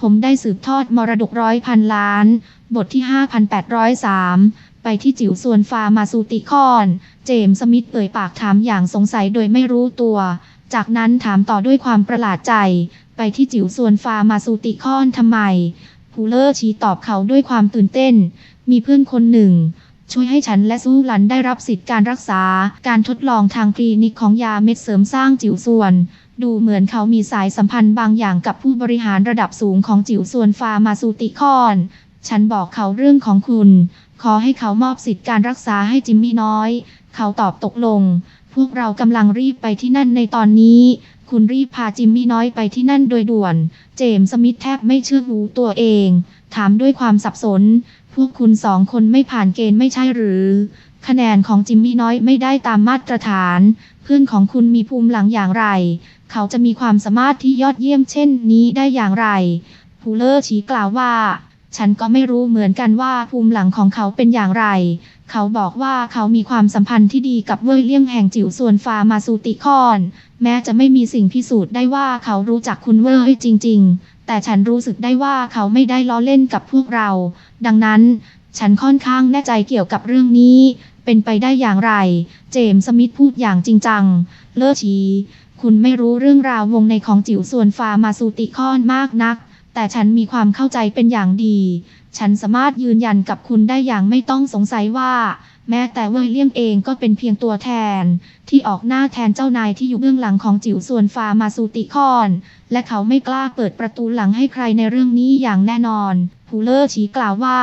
ผมได้สืบทอดมรดกร้อยพันล้าน บทที่ 5803 ไปที่จิ๋วส่วนฟาร์มาซูติคอน เจมส์สมิธเอ่ยปากถามอย่างสงสัยโดยไม่รู้ตัว จากนั้นถามต่อด้วยความประหลาดใจ ไปที่จิ๋วส่วนฟาร์มาซูติคอนทำไมพูเลอร์ชี้ตอบเขาด้วยความตื่นเต้น มีเพื่อนคนหนึ่ง ช่วยให้ฉันและสู้หลันได้รับสิทธิการรักษา การทดลองทางคลินิกของยาเม็ดเสริมสร้างจิ๋วส่วน ดูเหมือนเขามีสายสัมพันธ์บางอย่างกับผู้บริหารระดับสูงของจิ๋วส่วนฟาร์มาซูติคอน ฉันบอกเขาเรื่องของคุณ ขอให้เขามอบสิทธิการรักษาให้จิมมี่น้อย เขาตอบตกลง พวกเรากำลังรีบไปที่นั่นในตอนนี้ คุณรีบพาจิมมี่น้อยไปที่นั่นโดยด่วน เจมส์สมิธแทบไม่เชื่อหูตัวเอง ถามด้วยความสับสน พวกคุณสองคนไม่ผ่านเกณฑ์ไม่ใช่หรือ คะแนนของจิมมี่น้อยไม่ได้ตามมาตรฐาน เพื่อนของคุณมีภูมิหลังอย่างไร เขาจะมีความสามารถที่ยอดเยี่ยมเช่นนี้ได้อย่างไรพูเลอร์ชี้กล่าวว่า ฉันก็ไม่รู้เหมือนกันว่าภูมิหลังของเขาเป็นอย่างไร เขาบอกว่าเขามีความสัมพันธ์ที่ดีกับเว่ยเลี่ยงแห่งจิ๋วส่วนฟามาซูติคอน แม้จะไม่มีสิ่งพิสูจน์ได้ว่าเขารู้จักคุณเว่ยจริง ๆ แต่ฉันรู้สึกได้ว่าเขาไม่ได้ล้อเล่นกับพวกเรา ดังนั้น ฉันค่อนข้างแน่ใจเกี่ยวกับเรื่องนี้ เป็นไปได้อย่างไร เจมส์สมิธพูดอย่างจริงจัง เลอชี คุณไม่รู้เรื่องราววงในของจิ๋วส่วนฟามาซูติคอนมากนัก แต่ฉันมีความเข้าใจเป็นอย่างดี ฉันสามารถยืนยันกับคุณได้อย่างไม่ต้องสงสัยว่า แม้แต่เว่ยเลี่ยงเองก็เป็นเพียงตัวแทน ที่ออกหน้าแทนเจ้านายที่อยู่เบื้องหลังของจิ๋วส่วนฟามาซูติคอน และเขาไม่กล้าเปิดประตูหลังให้ใครในเรื่องนี้อย่างแน่นอน พูเลอร์ชี้กล่าวว่า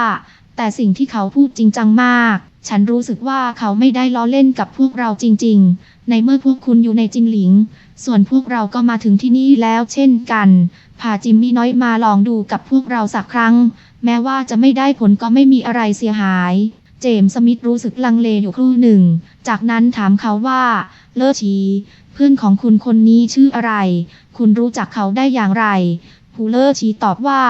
แต่สิ่งที่เขาพูดจริงจังมาก ฉันรู้สึกว่าเขาไม่ได้ล้อเล่นกับพวกเราจริง ๆ ในเมื่อพวกคุณอยู่ในจินหลิง ส่วนพวกเราก็มาถึงที่นี่แล้วเช่นกัน พาจิมมี่น้อยมาลองดูกับพวกเราสักครั้ง แม้ว่าจะไม่ได้ผลก็ไม่มีอะไรเสียหาย เจมส์สมิธรู้สึกลังเลอยู่ครู่หนึ่ง จากนั้นถามเขาว่า เลอชีเพื่อนของคุณคนนี้ชื่ออะไร คุณรู้จักเขาได้อย่างไรพูเลอร์ชีตอบว่า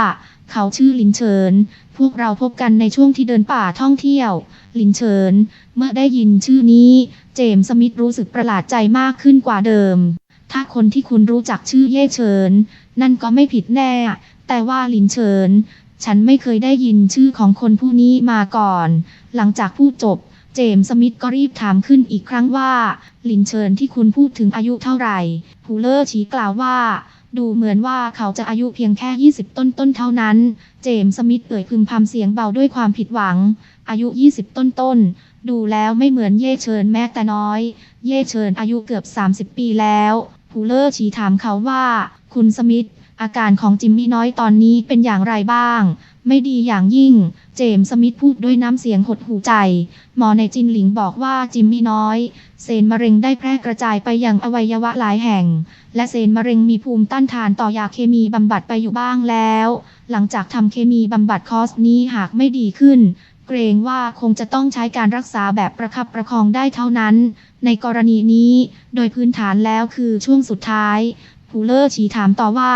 เขาชื่อลินเฉิน พวกเราพบกันในช่วงที่เดินป่าท่องเที่ยว ลินเฉิน เมื่อได้ยินชื่อนี้ เจมส์สมิธรู้สึกประหลาดใจมากขึ้นกว่าเดิม ถ้าคนที่คุณรู้จักชื่อเย่เฉิน นั่นก็ไม่ผิดแน่ แต่ว่าลินเฉิน ฉันไม่เคยได้ยินชื่อของคนผู้นี้มาก่อน หลังจากพูดจบ เจมส์สมิธก็รีบถามขึ้นอีกครั้งว่า ลินเฉินที่คุณพูดถึงอายุเท่าไหร่พูเลอร์ชี้กล่าวว่า ดูเหมือนว่าเขาจะอายุเพียงแค่ 20 ต้นต้นๆเท่านั้น เจมส์สมิธเอ่ยพึมพำเสียงเบาด้วยความผิดหวัง อายุ 20 ต้นต้นๆดูแล้วไม่เหมือนเย่เชิญแม้แต่น้อย เย่เชิญอายุเกือบ 30 ปีแล้วพูเลอร์ชี้ถามเขาว่า คุณสมิธอาการของจิมมี่น้อยตอนนี้เป็นอย่างไรบ้าง ไม่ดีอย่างยิ่ง เจมส์สมิธพูดด้วยน้ำเสียงหดหูใจ หมอในจินหลิงบอกว่าจิมมี่น้อย เซลล์มะเร็งได้แพร่กระจายไปยังอวัยวะหลายแห่ง และเซลล์มะเร็งมีภูมิต้านทานต่อยาเคมีบำบัดไปอยู่บ้างแล้ว หลังจากทำเคมีบำบัดคอร์สนี้หากไม่ดีขึ้นเกรงว่าคงจะต้องใช้การรักษาแบบประคับประคองได้เท่านั้น ในกรณีนี้ โดยพื้นฐานแล้วคือช่วงสุดท้ายพูเลอร์ชี้ถามต่อว่า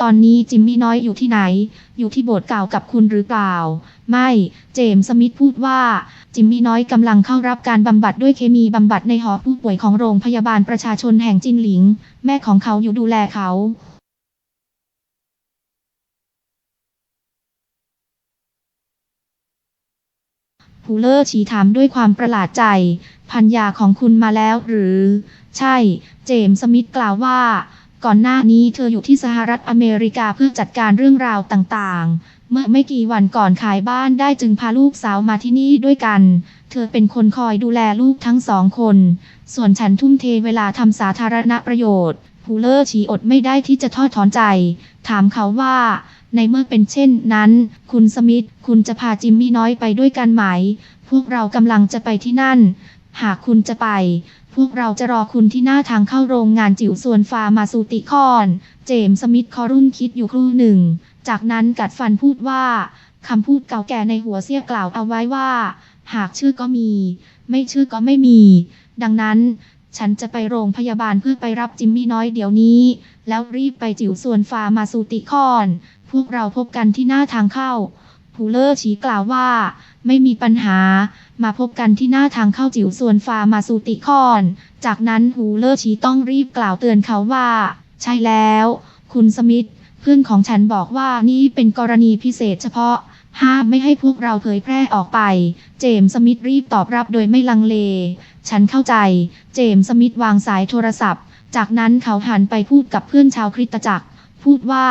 ตอนนี้จิมมี่น้อยอยู่ที่ไหน อยู่ที่โบสถ์เก่ากับคุณหรือเปล่า ไม่ เจมส์สมิธพูดว่า จิมมี่น้อยกำลังเข้ารับการบำบัดด้วยเคมีบำบัดในหอผู้ป่วยของโรงพยาบาลประชาชนแห่งจินหลิง แม่ของเขาอยู่ดูแลเขาพูเลอร์ชี้ถามด้วยความประหลาดใจ พันยาของคุณมาแล้วหรือ ใช่ เจมส์สมิธกล่าวว่า ก่อนหน้านี้เธออยู่ที่สหรัฐอเมริกาเพื่อจัดการเรื่องราวต่างๆ เมื่อไม่กี่วันก่อนขายบ้านได้จึงพาลูกสาวมาที่นี่ด้วยกัน เธอเป็นคนคอยดูแลลูกทั้งสองคน ส่วนฉันทุ่มเทเวลาทำสาธารณประโยชน์พูเลอร์ชี้อดไม่ได้ที่จะทอดถอนใจ ถามเขาว่า ในเมื่อเป็นเช่นนั้น คุณสมิธคุณจะพาจิมมี่น้อยไปด้วยกันไหม พวกเรากำลังจะไปที่นั่น หากคุณจะไป พวกเราจะรอคุณที่หน้าทางเข้าโรงงานจิ๋วส่วนฟาร์มาซูติคอน เจมส์สมิธคอรุ่นคิดอยู่ครู่หนึ่ง จากนั้นกัดฟันพูดว่าคำพูดเก่าแก่ในหัวเสี้ยกล่าวเอาไว้ว่า หากเชื่อก็มี ไม่เชื่อก็ไม่มี ดังนั้นฉันจะไปโรงพยาบาลเพื่อไปรับจิมมี่น้อยเดี๋ยวนี้ แล้วรีบไปจิ๋วส่วนฟาร์มาซูติคอน พวกเราพบกันที่หน้าทางเข้า พูเลอร์ชี้กล่าวว่า ไม่มีปัญหา มาพบกันที่หน้าทางเข้าจิ๋วส่วนฟามาซูติคอน จากนั้นพูเลอร์ชี้ต้องรีบกล่าวเตือนเขาว่า ใช่แล้ว คุณสมิธเพื่อนของฉันบอกว่านี่เป็นกรณีพิเศษเฉพาะ ห้ามไม่ให้พวกเราเผยแพร่ออกไป เจมส์สมิธรีบตอบรับโดยไม่ลังเล ฉันเข้าใจ เจมส์สมิธวางสายโทรศัพท์ จากนั้นเขาหันไปพูดกับเพื่อนชาวคริสตจักร พูดว่า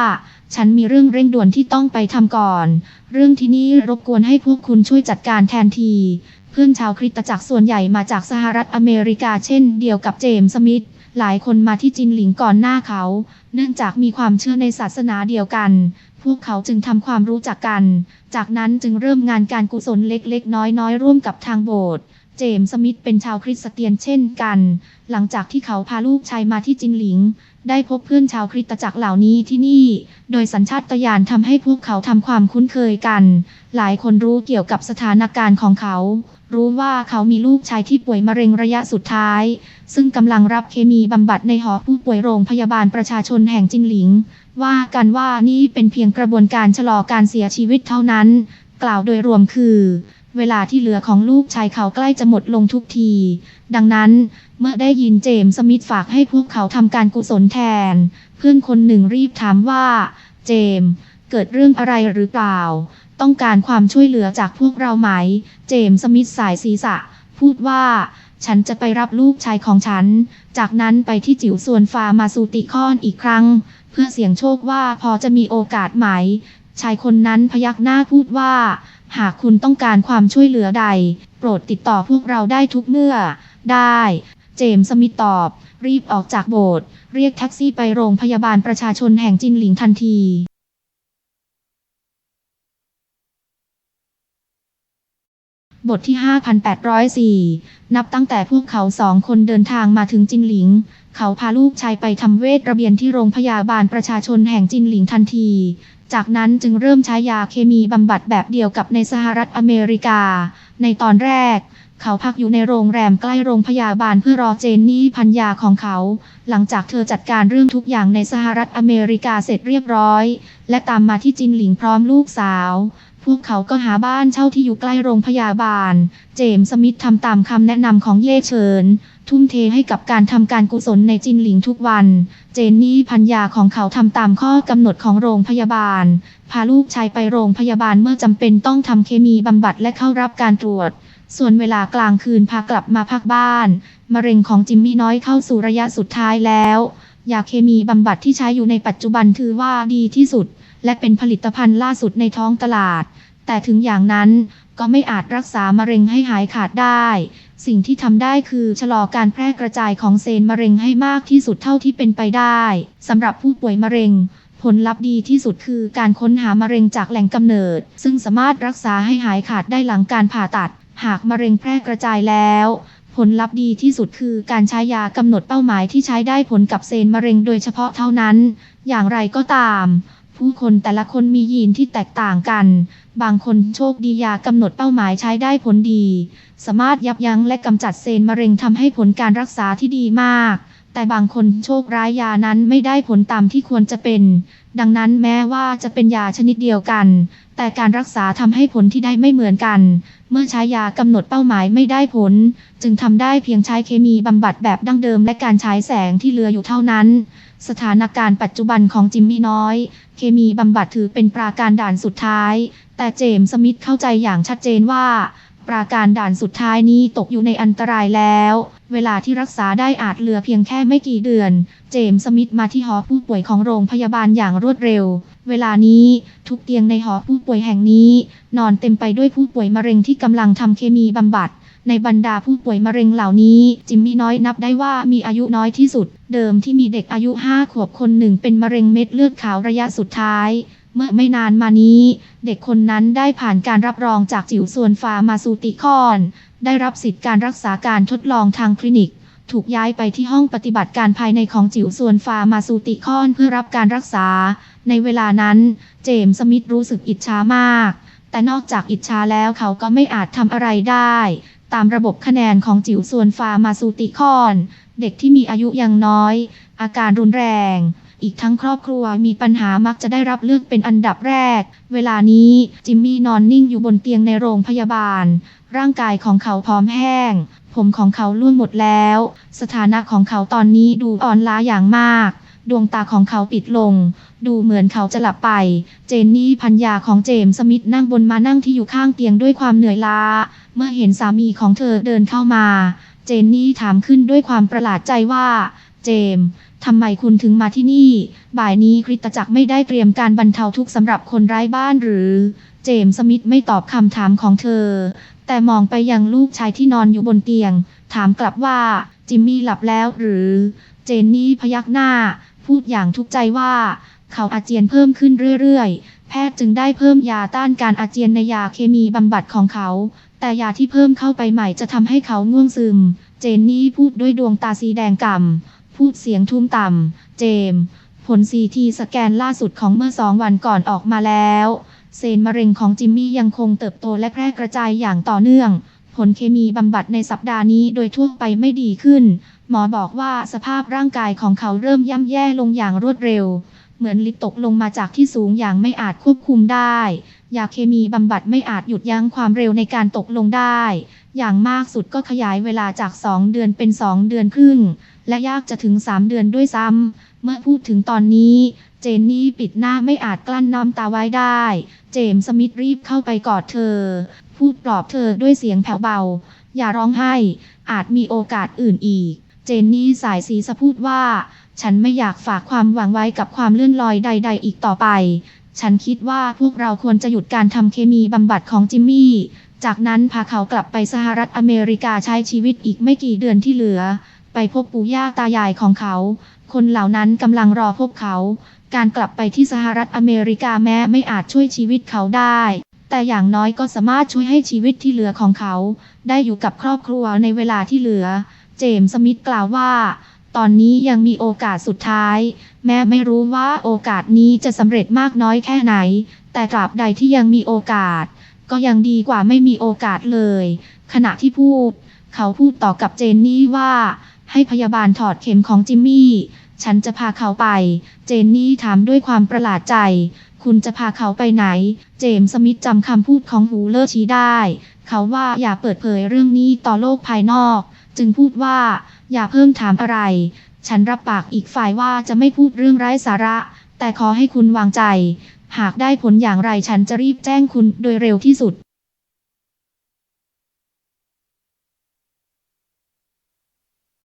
ฉันมีเรื่องเร่งด่วนที่ต้องไปทำก่อน เรื่องที่นี่รบกวนให้พวกคุณช่วยจัดการแทนที เพื่อนชาวคริสตจักรส่วนใหญ่มาจากสหรัฐอเมริกาเช่นเดียวกับเจมส์สมิธ หลายคนมาที่จินหลิงก่อนหน้าเขา เนื่องจากมีความเชื่อในศาสนาเดียวกัน พวกเขาจึงทำความรู้จักกัน จากนั้นจึงเริ่มงานการกุศลเล็กๆ น้อยๆ ร่วมกับทางโบสถ์เจมส์สมิธเป็นชาวคริสเตียนเช่นกัน หลังจากที่เขาพาลูกชายมาที่จินหลิง ได้พบเพื่อนชาวคริสตจักรเหล่านี้ที่นี่ โดยสัญชาตญาณทำให้พวกเขาทำความคุ้นเคยกัน หลายคนรู้เกี่ยวกับสถานการณ์ของเขา รู้ว่าเขามีลูกชายที่ป่วยมะเร็งระยะสุดท้าย ซึ่งกำลังรับเคมีบำบัดในหอผู้ป่วยโรงพยาบาลประชาชนแห่งจินหลิง ว่ากันว่านี่เป็นเพียงกระบวนการชะลอการเสียชีวิตเท่านั้น กล่าวโดยรวมคือ เวลาที่เหลือของลูกชายเขาใกล้จะหมดลงทุกที ดังนั้น เมื่อได้ยินเจมส์สมิธฝากให้พวกเขาทำการกุศลแทน เพื่อนคนหนึ่งรีบถามว่า เจมส์เกิดเรื่องอะไรหรือเปล่า ต้องการความช่วยเหลือจากพวกเราไหม เจมส์สมิธสายศีรษะ พูดว่า ฉันจะไปรับลูกชายของฉัน จากนั้นไปที่จิ๋วส่วนฟาร์มาซูติคอนอีกครั้ง เพื่อเสี่ยงโชคว่าพอจะมีโอกาสไหม ชายคนนั้นพยักหน้าพูดว่า หากคุณต้องการความช่วยเหลือใด โปรดติดต่อพวกเราได้ทุกเมื่อ ได้ เจมส์สมิธตอบ รีบออกจากโบสถ์เรียกแท็กซี่ไปโรงพยาบาลประชาชนแห่งจินหลิงทันทีบทที่ 5804 นับตั้งแต่พวกเขาสองคนเดินทางมาถึงจินหลิง เขาพาลูกชายไปทำเวทระเบียนที่โรงพยาบาลประชาชนแห่งจินหลิงทันที จากนั้นจึงเริ่มใช้ยาเคมีบำบัดแบบเดียวกับในสหรัฐอเมริกา ในตอนแรก เขาพักอยู่ในโรงแรมใกล้โรงพยาบาลเพื่อรอเจนนี่พันยาของเขา หลังจากเธอจัดการเรื่องทุกอย่างในสหรัฐอเมริกาเสร็จเรียบร้อย และตามมาที่จินหลิงพร้อมลูกสาว พวกเขาก็หาบ้านเช่าที่อยู่ใกล้โรงพยาบาล เจมส์สมิธทำตามคำแนะนำของเย่เฉิน ทุ่มเทให้กับการทำการกุศลในจินหลิงทุกวัน เจนนี่พันยาของเขาทำตามข้อกำหนดของโรงพยาบาล พาลูกชายไปโรงพยาบาลเมื่อจำเป็นต้องทำเคมีบำบัดและเข้ารับการตรวจ ส่วนเวลากลางคืนพากลับมาพักบ้าน มะเร็งของจิมมี่น้อยเข้าสู่ระยะสุดท้ายแล้วยาเคมีบำบัดที่ใช้อยู่ในปัจจุบันถือว่าดีที่สุด และเป็นผลิตภัณฑ์ล่าสุดในท้องตลาด แต่ถึงอย่างนั้นก็ไม่อาจรักษามะเร็งให้หายขาดได้ สิ่งที่ทำได้คือชะลอการแพร่กระจายของเซลล์มะเร็งให้มากที่สุดเท่าที่เป็นไปได้สำหรับผู้ป่วยมะเร็ง ผลลัพธ์ดีที่สุดคือการค้นหามะเร็งจากแหล่งกำเนิด ซึ่งสามารถรักษาให้หายขาดได้หลังการผ่าตัด หากมะเร็งแพร่กระจายแล้ว ผลลัพธ์ดีที่สุดคือการใช้ยากำหนดเป้าหมายที่ใช้ได้ผลกับเซลล์มะเร็งโดยเฉพาะเท่านั้น อย่างไรก็ตาม ผู้คนแต่ละคนมียีนที่แตกต่างกัน บางคนโชคดียากำหนดเป้าหมายใช้ได้ผลดี สามารถยับยั้งและกำจัดเซลล์มะเร็งทำให้ผลการรักษาที่ดีมาก แต่บางคนโชคร้ายยานั้นไม่ได้ผลตามที่ควรจะเป็น ดังนั้นแม้ว่าจะเป็นยาชนิดเดียวกัน แต่การรักษาทำให้ผลที่ได้ไม่เหมือนกัน เมื่อใช้ยากำหนดเป้าหมายไม่ได้ผล จึงทำได้เพียงใช้เคมีบำบัดแบบดั้งเดิมและการใช้แสงที่เหลืออยู่เท่านั้น สถานการณ์ปัจจุบันของจิมมี่น้อย เคมีบำบัดถือเป็นปราการด่านสุดท้าย แต่เจมส์สมิธเข้าใจอย่างชัดเจนว่า ปราการด่านสุดท้ายนี้ตกอยู่ในอันตรายแล้ว เวลาที่รักษาได้อาจเหลือเพียงแค่ไม่กี่เดือน เจมส์สมิธมาที่หอผู้ป่วยของโรงพยาบาลอย่างรวดเร็ว เวลานี้ทุกเตียงในหอผู้ป่วยแห่งนี้ นอนเต็มไปด้วยผู้ป่วยมะเร็งที่กำลังทำเคมีบำบัดในบรรดาผู้ป่วยมะเร็งเหล่านี้ จิมมี่น้อยนับได้ว่ามีอายุน้อยที่สุด เดิมที่มีเด็กอายุ 5 ขวบคนหนึ่งเป็นมะเร็งเม็ดเลือดขาวระยะสุดท้าย เมื่อไม่นานมานี้ เด็กคนนั้นได้ผ่านการรับรองจากจิ๋วส่วนฟาร์มาซูติคอน ได้รับสิทธิ์การรักษาการทดลองทางคลินิก ถูกย้ายไปที่ห้องปฏิบัติการภายในของจิ๋วส่วนฟาร์มาซูติคอนเพื่อรับการรักษา ในเวลานั้น เจมส์สมิธรู้สึกอิจฉามาก แต่นอกจากอิจฉาแล้วเขาก็ไม่อาจทำอะไรได้ ตามระบบคะแนนของจิ๋วส่วนฟาร์มาซูติคอน เด็กที่มีอายุยังน้อย อาการรุนแรง อีกทั้งครอบครัวมีปัญหามักจะได้รับเลือกเป็นอันดับแรก เวลานี้จิมมี่นอนนิ่งอยู่บนเตียงในโรงพยาบาล ร่างกายของเขาพร้อมแห้ง ผมของเขาล่วงหมดแล้ว สถานะของเขาตอนนี้ดูอ่อนล้าอย่างมาก ดวงตาของเขาปิดลง ดูเหมือนเขาจะหลับไป เจนนี่พัญญาของเจมส์สมิธนั่งบนมานั่งที่อยู่ข้างเตียงด้วยความเหนื่อยล้า เมื่อเห็นสามีของเธอเดินเข้ามา เจนนี่ถามขึ้นด้วยความประหลาดใจว่า เจมส์ ทำไมคุณถึงมาที่นี่ บ่ายนี้คริสตจักรไม่ได้เตรียมการบรรเทาทุกข์สำหรับคนไร้บ้านหรือ เจมส์สมิธไม่ตอบคำถามของเธอ แต่มองไปยังลูกชายที่นอนอยู่บนเตียง ถามกลับว่า จิมมี่หลับแล้วหรือ เจนนี่พยักหน้า พูดอย่างทุกข์ใจว่า เขาอาเจียนเพิ่มขึ้นเรื่อยๆ แพทย์จึงได้เพิ่มยาต้านการอาเจียนในยาเคมีบำบัดของเขา แต่ยาที่เพิ่มเข้าไปใหม่จะทำให้เขาง่วงซึม เจนนี่พูดด้วยดวงตาสีแดงก่ำ พูดเสียงทุ้มต่ำ เจมส์ผลซีทีสแกนล่าสุดของเมื่อสองวันก่อนออกมาแล้ว เซลล์มะเร็งของจิมมี่ยังคงเติบโตและแพร่กระจายอย่างต่อเนื่อง ผลเคมีบำบัดในสัปดาห์นี้โดยทั่วไปไม่ดีขึ้น หมอบอกว่าสภาพร่างกายของเขาเริ่มย่ำแย่ลงอย่างรวดเร็ว เหมือนลิฟต์ตกลงมาจากที่สูงอย่างไม่อาจควบคุมได้ยาเคมีบำบัดไม่อาจหยุดยั้งความเร็วในการตกลงได้ อย่างมากสุดก็ขยายเวลาจาก 2 เดือนเป็น 2 เดือนครึ่ง และยากจะถึง 3 เดือนด้วยซ้ำ เมื่อพูดถึงตอนนี้ เจนนี่ปิดหน้าไม่อาจกลั้นน้ำตาไว้ได้ เจมส์สมิธรีบเข้าไปกอดเธอ พูดปลอบเธอด้วยเสียงแผ่วเบา อย่าร้องไห้ อาจมีโอกาสอื่นอีก เจนนี่สายสีสะพูดว่า ฉันไม่อยากฝากความหวังไว้กับความเลื่อนลอยใด ๆ อีกต่อไป ฉันคิดว่าพวกเราควรจะหยุดการทำเคมีบำบัดของจิมมี่ จากนั้นพาเขากลับไปสหรัฐอเมริกาใช้ชีวิตอีกไม่กี่เดือนที่เหลือ ไปพบปู่ย่าตายายของเขา คนเหล่านั้นกำลังรอพบเขา การกลับไปที่สหรัฐอเมริกาแม้ไม่อาจช่วยชีวิตเขาได้ แต่อย่างน้อยก็สามารถช่วยให้ชีวิตที่เหลือของเขา ได้อยู่กับครอบครัวในเวลาที่เหลือ เจมส์สมิธกล่าวว่า ตอนนี้ยังมีโอกาสสุดท้าย แม้ไม่รู้ว่าโอกาสนี้จะสำเร็จมากน้อยแค่ไหน แต่ตราบใดที่ยังมีโอกาส ก็ยังดีกว่าไม่มีโอกาสเลย ขณะที่พูด เขาพูดต่อกับเจนนี่ว่า ให้พยาบาลถอดเข็มของจิมมี่ ฉันจะพาเขาไป เจนนี่ถามด้วยความประหลาดใจ คุณจะพาเขาไปไหน เจมส์สมิธจำคำพูดของฮูเลอร์ชี้ได้ เขาว่าอย่าเปิดเผยเรื่องนี้ต่อโลกภายนอก จึงพูดว่า อย่าเพิ่งถามอะไร ฉันรับปากอีกฝ่ายว่าจะไม่พูดเรื่องไร้สาระ แต่ขอให้คุณวางใจ หากได้ผลอย่างไรฉันจะรีบแจ้งคุณโดยเร็วที่สุด